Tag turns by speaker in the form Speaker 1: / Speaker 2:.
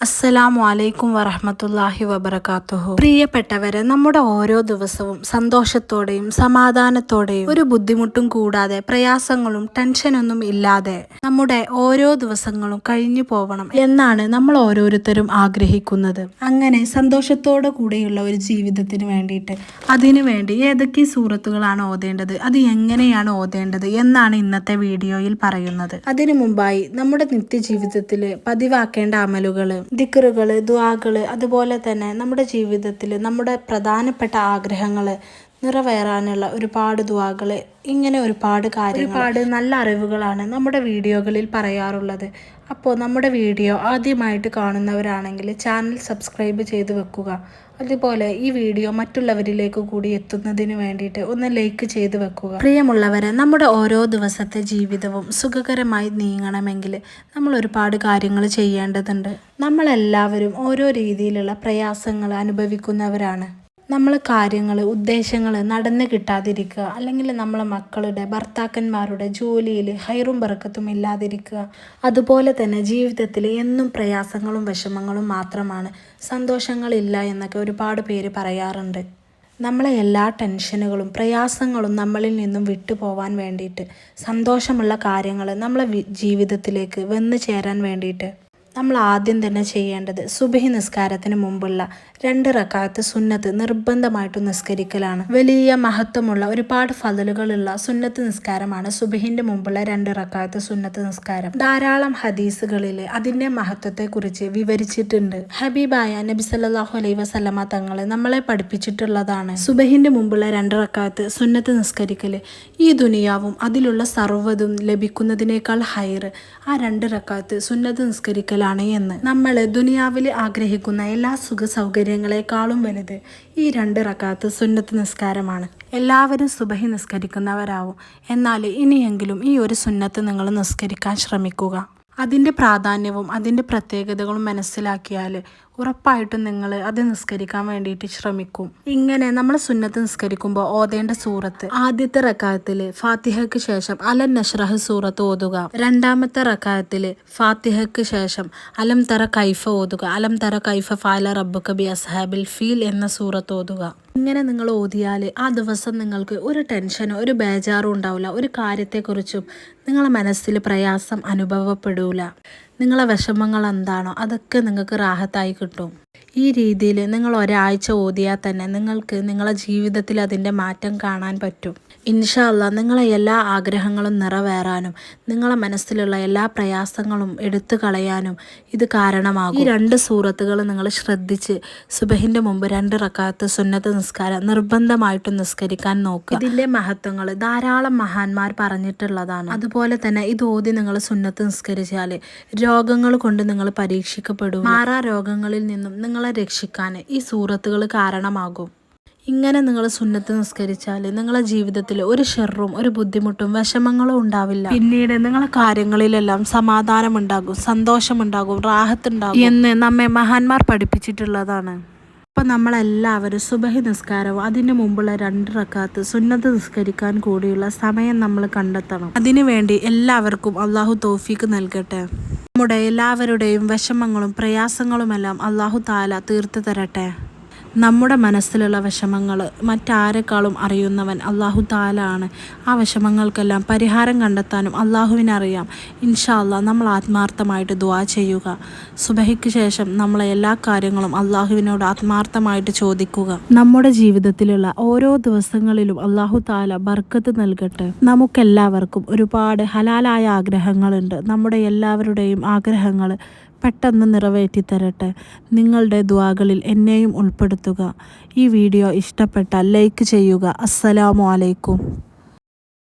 Speaker 1: അസ്സലാമു അലൈക്കും വറഹമത്തല്ലാഹി വബർക്കാത്തുഹു പ്രിയപ്പെട്ടവരെ നമ്മുടെ ഓരോ ദിവസവും സന്തോഷത്തോടെയും സമാധാനത്തോടെയും ഒരു ബുദ്ധിമുട്ടും കൂടാതെ പ്രയാസങ്ങളും ടെൻഷനൊന്നും ഇല്ലാതെ നമ്മുടെ ഓരോ ദിവസങ്ങളും കഴിഞ്ഞു പോവണം എന്നാണ് നമ്മൾ ഓരോരുത്തരും ആഗ്രഹിക്കുന്നത്. അങ്ങനെ സന്തോഷത്തോടു കൂടെയുള്ള ഒരു ജീവിതത്തിന് വേണ്ടിയിട്ട് അതിനു വേണ്ടി ഏതൊക്കെ സൂറത്തുകളാണ് ഓതേണ്ടത് അത് എങ്ങനെയാണ് ഓതേണ്ടത് എന്നാണ് ഇന്നത്തെ വീഡിയോയിൽ പറയുന്നത്. അതിനു മുമ്പായി നമ്മുടെ നിത്യജീവിതത്തിൽ പതിവാക്കേണ്ട അമലുകൾ ദിക്കറുകൾ ദുവാകൾ അതുപോലെ തന്നെ നമ്മുടെ ജീവിതത്തിൽ നമ്മുടെ പ്രധാനപ്പെട്ട ആഗ്രഹങ്ങൾ നിറവേറാനുള്ള ഒരുപാട് ദുവാകൾ ഇങ്ങനെ ഒരുപാട് കാര്യങ്ങൾ ഒരുപാട് നല്ല അറിവുകളാണ് നമ്മുടെ വീഡിയോകളിൽ പറയാറുള്ളത്. അപ്പോൾ നമ്മുടെ വീഡിയോ ആദ്യമായിട്ട് കാണുന്നവരാണെങ്കിൽ ചാനൽ സബ്സ്ക്രൈബ് ചെയ്ത് വെക്കുക. അതുപോലെ ഈ വീഡിയോ മറ്റുള്ളവരിലേക്ക് കൂടി എത്തുന്നതിന് വേണ്ടിയിട്ട് ഒന്ന് ലൈക്ക് ചെയ്ത് വെക്കുക. പ്രിയമുള്ളവരെ നമ്മുടെ ഓരോ ദിവസത്തെ ജീവിതവും സുഖകരമായി നീങ്ങണമെങ്കിൽ നമ്മൾ ഒരുപാട് കാര്യങ്ങൾ ചെയ്യേണ്ടതുണ്ട്. നമ്മളെല്ലാവരും ഓരോ രീതിയിലുള്ള പ്രയാസങ്ങൾ അനുഭവിക്കുന്നവരാണ്. നമ്മൾ കാര്യങ്ങൾ ഉദ്ദേശങ്ങൾ നടന്നു കിട്ടാതിരിക്കുക. അല്ലെങ്കിൽ നമ്മളെ മക്കളുടെ ഭർത്താക്കന്മാരുടെ ജോലിയിൽ ഹൈറും ബറക്കത്തും ഇല്ലാതിരിക്കുക. അതുപോലെ തന്നെ ജീവിതത്തിൽ എന്നും പ്രയാസങ്ങളും വിഷമങ്ങളും മാത്രമാണ് സന്തോഷങ്ങളില്ല എന്നൊക്കെ ഒരുപാട് പേര് പറയാറുണ്ട്. നമ്മളെ എല്ലാ ടെൻഷനുകളും പ്രയാസങ്ങളും നമ്മളിൽ നിന്നും വിട്ടുപോവാൻ വേണ്ടിയിട്ട് സന്തോഷമുള്ള കാര്യങ്ങൾ നമ്മളെ ജീവിതത്തിലേക്ക് വന്നു ചേരാൻ വേണ്ടിയിട്ട്. നമ്മൾ ആദ്യം തന്നെ ചെയ്യേണ്ടത് സുബഹി നിസ്കാരത്തിന് മുമ്പുള്ള രണ്ട് റക്കാത്ത് സുന്നത്ത് നിർബന്ധമായിട്ടും നിസ്കരിക്കലാണ്. വലിയ മഹത്വമുള്ള ഒരുപാട് ഫതലുകളുള്ള സുന്നത്ത് നിസ്കാരമാണ് സുബഹിന്റെ മുമ്പുള്ള രണ്ട് റക്കാത്ത് സുന്നത്ത് നിസ്കാരം. ധാരാളം ഹദീസുകളിൽ അതിന്റെ മഹത്വത്തെക്കുറിച്ച് വിവരിച്ചിട്ടുണ്ട്. ഹബീബായ നബി സല്ലാഹു അലൈ വസല്ലമ തങ്ങളെ നമ്മളെ പഠിപ്പിച്ചിട്ടുള്ളതാണ്. സുബഹിന്റെ മുമ്പുള്ള രണ്ട് റക്കാത്ത് സുന്നത്ത് നിസ്കരിക്കൽ ഈ ദുനിയാവും അതിലുള്ള സർവതും ലഭിക്കുന്നതിനേക്കാൾ ഹയർ ആ രണ്ട് റക്കാത്ത് സുന്നത്ത് നിസ്കരിക്കലാണ് എന്ന്. നമ്മൾ ദുനിയാവിൽ ആഗ്രഹിക്കുന്ന എല്ലാ സുഖ സൗകര്യങ്ങളെക്കാളും വലുത് ഈ രണ്ട് റക്കാത്ത് സുന്നത്ത് നിസ്കാരമാണ്. എല്ലാവരും സുബഹി നിസ്കരിക്കുന്നവരാവും. എന്നാൽ ഇനിയെങ്കിലും ഈ ഒരു സുന്നത്ത് നിങ്ങൾ നിസ്കരിക്കാൻ ശ്രമിക്കുക. അതിന്റെ പ്രാധാന്യവും അതിന്റെ പ്രത്യേകതകളും മനസ്സിലാക്കിയാൽ ഉറപ്പായിട്ടും നിങ്ങൾ അത് നിസ്കരിക്കാൻ വേണ്ടിയിട്ട് ശ്രമിക്കും. ഇങ്ങനെ നമ്മൾ സുന്നത്ത് നിസ്കരിക്കുമ്പോൾ ഓതേണ്ട സൂറത്ത്. ആദ്യത്തെ റക്കായത്തിൽ ഫാത്തിഹയ്ക്ക് ശേഷം അലൻ നഷ്റഹ് സൂറത്ത് ഓതുക. രണ്ടാമത്തെ റക്കായത്തിൽ ഫാത്തിഹയ്ക്ക് ശേഷം അലം തറ കൈഫ ഓതുക. അലം തറ കൈഫ ഫാല റബ്ബു കബി അസ്ഹാബിൽ ഫീൽ എന്ന സൂറത്ത് ഓതുക. ഇങ്ങനെ നിങ്ങൾ ഓതിയാൽ ആ ദിവസം നിങ്ങൾക്ക് ഒരു ടെൻഷനോ ഒരു ബേജാറും ഉണ്ടാവില്ല ഒരു കാര്യത്തെക്കുറിച്ചും നിങ്ങളെ മനസ്സിൽ പ്രയാസം അനുഭവപ്പെടൂല. നിങ്ങളെ വിഷമങ്ങൾ എന്താണോ അതൊക്കെ നിങ്ങൾക്ക് റാഹത്തായി കിട്ടും. ഈ രീതിയിൽ നിങ്ങൾ ഒരാഴ്ച ഓതിയാൽ തന്നെ നിങ്ങൾക്ക് നിങ്ങളെ ജീവിതത്തിൽ അതിന്റെ മാറ്റം കാണാൻ പറ്റും. ഇൻഷാല്ല നിങ്ങളെ എല്ലാ ആഗ്രഹങ്ങളും നിറവേറാനും നിങ്ങളെ മനസ്സിലുള്ള എല്ലാ പ്രയാസങ്ങളും എടുത്തു കളയാനും ഇത് കാരണമാകും. ഈ രണ്ട് സൂറത്തുകൾ നിങ്ങൾ ശ്രദ്ധിച്ച് സുബഹിന്റെ മുമ്പ് രണ്ട് റക്കാത്ത് സുന്നത്ത് നിസ്കാരം നിർബന്ധമായിട്ടും നിസ്കരിക്കാൻ നോക്കുക. ഇതിന്റെ മഹത്വങ്ങൾ ധാരാളം മഹാന്മാർ പറഞ്ഞിട്ടുള്ളതാണ്. അതുപോലെ തന്നെ ഇത് ഓതി നിങ്ങൾ സുന്നത്ത് നിസ്കരിച്ചാൽ രോഗങ്ങൾ കൊണ്ട് നിങ്ങൾ പരീക്ഷിക്കപ്പെടും. മാറാ രോഗങ്ങളിൽ നിന്നും നിങ്ങളെ രക്ഷിക്കാൻ ഈ സൂറത്തുകൾ കാരണമാകും. ഇങ്ങനെ നിങ്ങൾ സുന്നത്ത് നിസ്കരിച്ചാൽ നിങ്ങളെ ജീവിതത്തിൽ ഒരു ഷെറും ഒരു ബുദ്ധിമുട്ടും വിഷമങ്ങളും ഉണ്ടാവില്ല. പിന്നീട് നിങ്ങളെ കാര്യങ്ങളിലെല്ലാം സമാധാനമുണ്ടാകും സന്തോഷമുണ്ടാകും റാഹത്തുണ്ടാകും. എന്ന് നമ്മെ മഹാന്മാർ പഠിപ്പിച്ചിട്ടുള്ളതാണ്. അപ്പം നമ്മളെല്ലാവരും സുബഹി നിസ്കാരവും അതിന് മുമ്പുള്ള രണ്ട് റക്കാത്ത് സുന്നത്ത് നിസ്കരിക്കാൻ കൂടിയുള്ള സമയം നമ്മൾ കണ്ടെത്തണം. അതിനുവേണ്ടി എല്ലാവർക്കും അള്ളാഹു തോഫീക്ക് നൽകട്ടെ. നമ്മുടെ എല്ലാവരുടെയും വിഷമങ്ങളും പ്രയാസങ്ങളുമെല്ലാം അള്ളാഹു താല തീർത്തു തരട്ടെ. നമ്മുടെ മനസ്സിലുള്ള വിഷമങ്ങൾ മറ്റാരെക്കാളും അറിയുന്നവൻ അള്ളാഹു താലാണ്. ആ വിഷമങ്ങൾക്കെല്ലാം പരിഹാരം കണ്ടെത്താനും അള്ളാഹുവിനറിയാം ഇൻഷാല്ല നമ്മൾ ആത്മാർത്ഥമായിട്ട് ദുവാ ചെയ്യുക. സുബഹിക്ക് ശേഷം നമ്മളെ എല്ലാ കാര്യങ്ങളും അള്ളാഹുവിനോട് ആത്മാർത്ഥമായിട്ട് ചോദിക്കുക. നമ്മുടെ ജീവിതത്തിലുള്ള ഓരോ ദിവസങ്ങളിലും അള്ളാഹു താല ബർക്കത്ത് നൽകട്ടെ. നമുക്കെല്ലാവർക്കും ഒരുപാട് ഹലാലായ ആഗ്രഹങ്ങളുണ്ട്. നമ്മുടെ എല്ലാവരുടെയും ആഗ്രഹങ്ങൾ പെട്ടെന്ന് നിറവേറ്റി തരട്ടെ നിങ്ങളുടെ ദ്വാകളിൽ എന്നെയും ഉൾപ്പെടുത്തുക. ഈ വീഡിയോ ഇഷ്ടപ്പെട്ടാൽ ലൈക്ക് ചെയ്യുക. അസ്സലാമു അലൈക്കും.